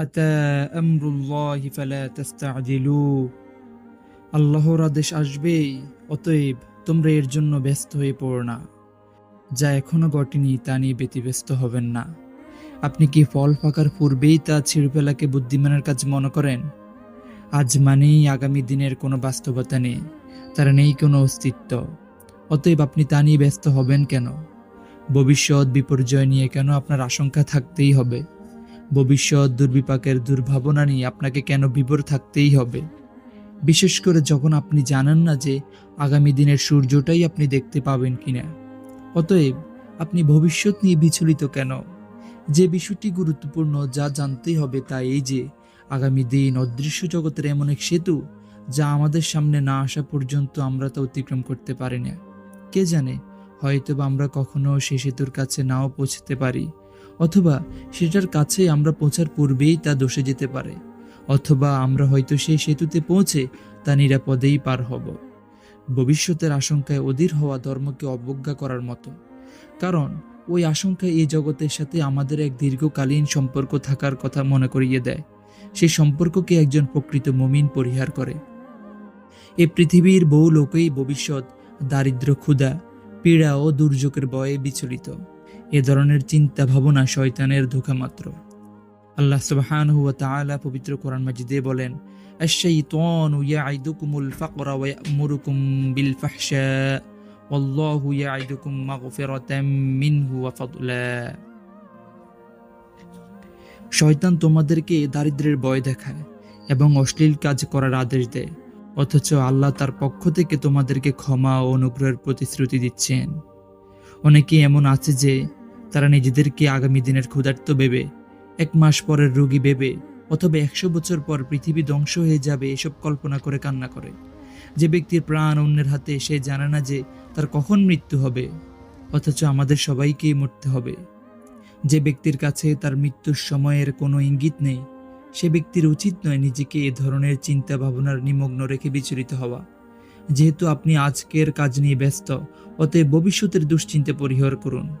আতা আমরুল্লাহি ফালা তাস্তাজিলু আল্লাহর আদেশ আসবেই অতএব তোমরা এর জন্য ব্যস্ত হয়ে পড়ো না। যা এখনও ঘটেনি তা নিয়ে ব্যতিব্যস্ত হবেন না। আপনি কি ফল ফাঁকার পূর্বেই তা ছিঁড়ে ফেলাকে বুদ্ধিমানের কাজ মনে করেন? আজ মানেই আগামী দিনের কোনো বাস্তবতা নেই, তার নেই কোনো অস্তিত্ব। অতএব আপনি তা নিয়ে ব্যস্ত হবেন কেন? ভবিষ্যৎ বিপর্যয় নিয়ে কেন আপনার আশঙ্কা থাকতেই হবে? ভবিষ্যৎ দুর্বিপাকের দুর্ভাবনা নিয়ে আপনাকে কেন বিভোর থাকতেই হবে? বিশেষ করে যখন আপনি জানেন না যে আগামী দিনের সূর্যটাই আপনি দেখতে পাবেন কিনা। অতএব আপনি ভবিষ্যৎ নিয়ে বিচলিত কেন? যে বিষয়টি গুরুত্বপূর্ণ যা জানতেই হবে তা এই যে, আগামী দিন অদৃশ্য জগতের এমন এক সেতু যা আমাদের সামনে না আসা পর্যন্ত আমরা তা অতিক্রম করতে পারি না। কে জানে হয়তো বা আমরা কখনো সে সেতুর কাছে নাও পৌঁছতে পারি। অথবা সেটার কাছে আমরা পৌঁছার পূর্বেই তা দোষে যেতে পারে, অথবা আমরা হয়তো সেই সেতুতে পৌঁছে তা নিরাপদেই পার হব। ভবিষ্যতের আশঙ্কায় অধীর হওয়া ধর্মকে অবজ্ঞা করার মতো। কারণ, ওই আশঙ্কা এই জগতের সাথে আমাদের এক দীর্ঘকালীন সম্পর্ক থাকার কথা মনে করিয়ে দেয়। সেই সম্পর্ককে একজন প্রকৃত মমিন পরিহার করে। এ পৃথিবীর বহু লোকই ভবিষ্যৎ দারিদ্র ক্ষুধা, পীড়া ও দুর্যোগের বয়ে বিচলিত। এ ধরনের চিন্তা ভাবনা শয়তানের ধোঁকা মাত্র আল্লাহ সুবহানাহু ওয়া তাআলা পবিত্র কোরআন মাজিদে বলেন শয়তান তোমাদেরকে দারিদ্র্যের ভয় দেখায় এবং অশ্লীল কাজ করার আদেশ দেয়, অথচ আল্লাহ তার পক্ষ থেকে তোমাদেরকে ক্ষমা ও অনুগ্রহের প্রতিশ্রুতি দিচ্ছেন। অনেকে এমন আছে যে তারা নিজেদেরকে আগামী দিনের ক্ষুধার্ত ভেবে, এক মাস পরের রোগী ভেবে, অথবা একশো বছর পর পৃথিবী ধ্বংস হয়ে যাবে এসব কল্পনা করে কান্না করে। যে ব্যক্তির প্রাণ অন্যের হাতে সে জানে না যে তার কখন মৃত্যু হবে, অথচ আমাদের সবাইকেই মরতে হবে। যে ব্যক্তির কাছে তার মৃত্যুর সময়ের কোনো ইঙ্গিত নেই, সে ব্যক্তির উচিত নয় নিজেকে এ ধরনের চিন্তা ভাবনার নিমগ্ন রেখে বিচলিত হওয়া। যেহেতু আপনি আজকের কাজ নিয়ে ব্যস্ত, অতএব ভবিষ্যতের দুশ্চিন্তা পরিহার করুন।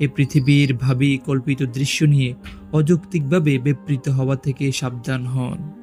এ পৃথিবীর ভাবি কল্পিত দৃশ্য নিয়ে অযৌক্তিকভাবে বিবৃত হওয়া থেকে সাবধান হন।